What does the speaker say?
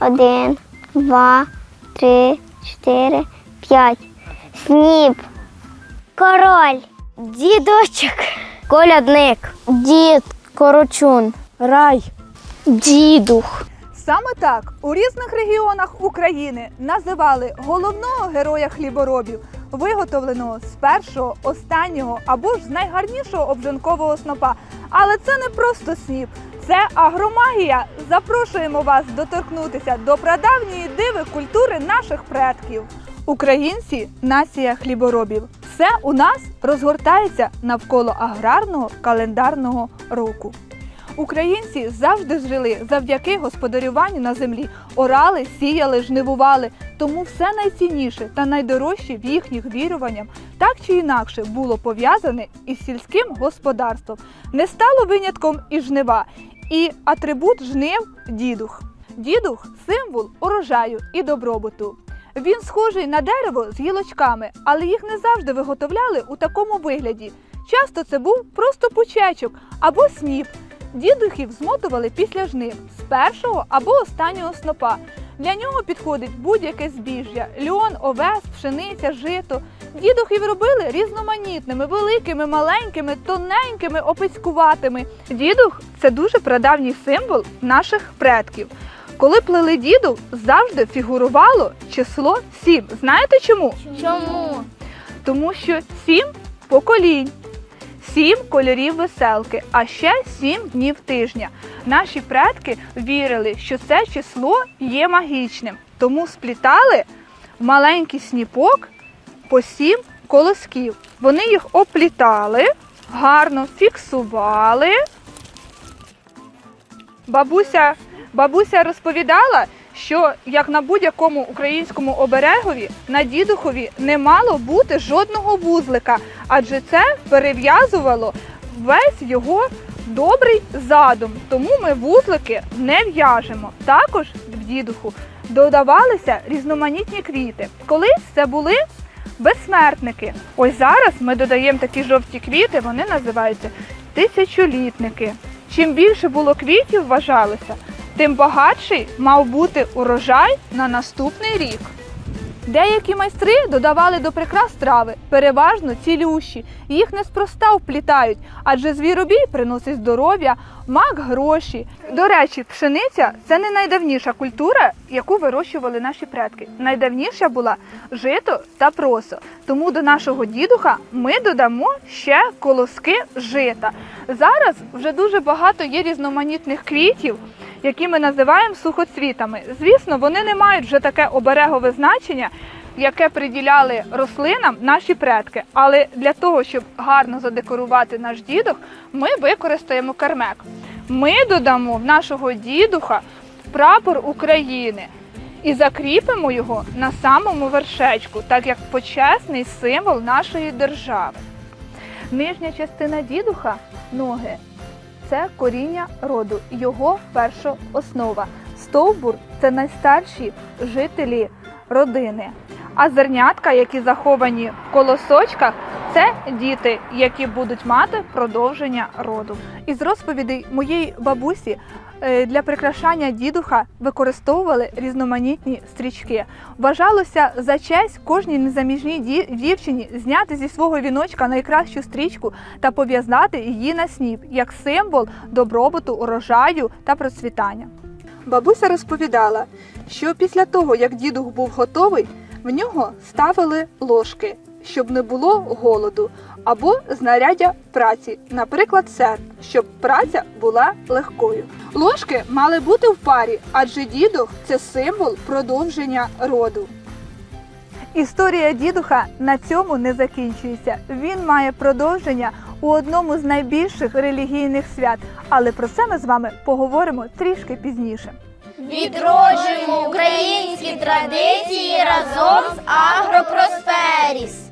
Один, два, три, чотири, п'ять. Сніп. Король. Дідочок. Колядник. Дід. Корочун. Рай. Дідух. Саме так у різних регіонах України називали головного героя хліборобів, виготовленого з першого, останнього або ж з найгарнішого обжанкового снопа. Але це не просто сніп, це агромагія. Запрошуємо вас доторкнутися до прадавньої диви культури наших предків. Українці нація хліборобів. Все у нас розгортається навколо аграрного календарного року. Українці завжди жили завдяки господарюванню на землі, орали, сіяли, жнивували. Тому все найцінніше та найдорожче в їхніх віруваннях так чи інакше було пов'язане із сільським господарством. Не стало винятком і жнива, і атрибут жнив дідух. Дідух символ урожаю і добробуту. Він схожий на дерево з гілочками, але їх не завжди виготовляли у такому вигляді. Часто це був просто пучечок або сніп. Дідухів змотували після жнив з першого або останнього снопа. Для нього підходить будь-яке збіжжя: льон, овес, пшениця, жито. Дідухів робили різноманітними, великими, маленькими, тоненькими, опицькуватими. Дідух це дуже прадавній символ наших предків. Коли плели діду, завжди фігурувало число 7. Знаєте чому? Чому? Тому що сім поколінь, сім кольорів веселки, а ще сім днів тижня. Наші предки вірили, що це число є магічним, тому сплітали маленький сніпок по сім колосків. Вони їх оплітали, гарно фіксували. Бабуся, бабуся розповідала, що як на будь-якому українському оберегові на дідухові не мало бути жодного вузлика, адже це перев'язувало весь його добрий задум. Тому ми вузлики не в'яжемо. Також в дідуху додавалися різноманітні квіти. Колись це були безсмертники. Ось зараз ми додаємо такі жовті квіти, вони називаються тисячолітники. Чим більше було квітів, вважалося, тим багатший мав бути урожай на наступний рік. Деякі майстри додавали до прикрас трави, переважно цілющі. Їх неспроста вплітають, адже звіробій приносить здоров'я, мак гроші. До речі, пшениця це не найдавніша культура, яку вирощували наші предки. Найдавніша була жито та просо. Тому до нашого дідуха ми додамо ще колоски жита. Зараз вже дуже багато є різноманітних квітів, які ми називаємо сухоцвітами. Звісно, вони не мають вже таке оберегове значення, яке приділяли рослинам наші предки. Але для того, щоб гарно задекорувати наш дідух, ми використаємо кермек. Ми додамо в нашого дідуха прапор України і закріпимо його на самому вершечку, так як почесний символ нашої держави. Нижня частина дідуха ноги це коріння роду, його перша основа. Стовбур це найстарші жителі родини. А зернятка, які заховані в колосочках, це діти, які будуть мати продовження роду. Із розповідей моєї бабусі е, для прикрашання дідуха використовували різноманітні стрічки. Вважалося за честь кожній незаміжній ді- дівчині зняти зі свого віночка найкращу стрічку та пов'язати її на сніп як символ добробуту, урожаю та процвітання. Бабуся розповідала, що після того, як дідух був готовий, в нього ставили ложки, щоб не було голоду, або знаряддя праці, наприклад, серп, щоб праця була легкою. Ложки мали бути в парі, адже дідух це символ продовження роду. Історія дідуха на цьому не закінчується. Він має продовження у одному з найбільших релігійних свят, але про це ми з вами поговоримо трішки пізніше. Відроджуємо українські традиції разом з Агропросперіс.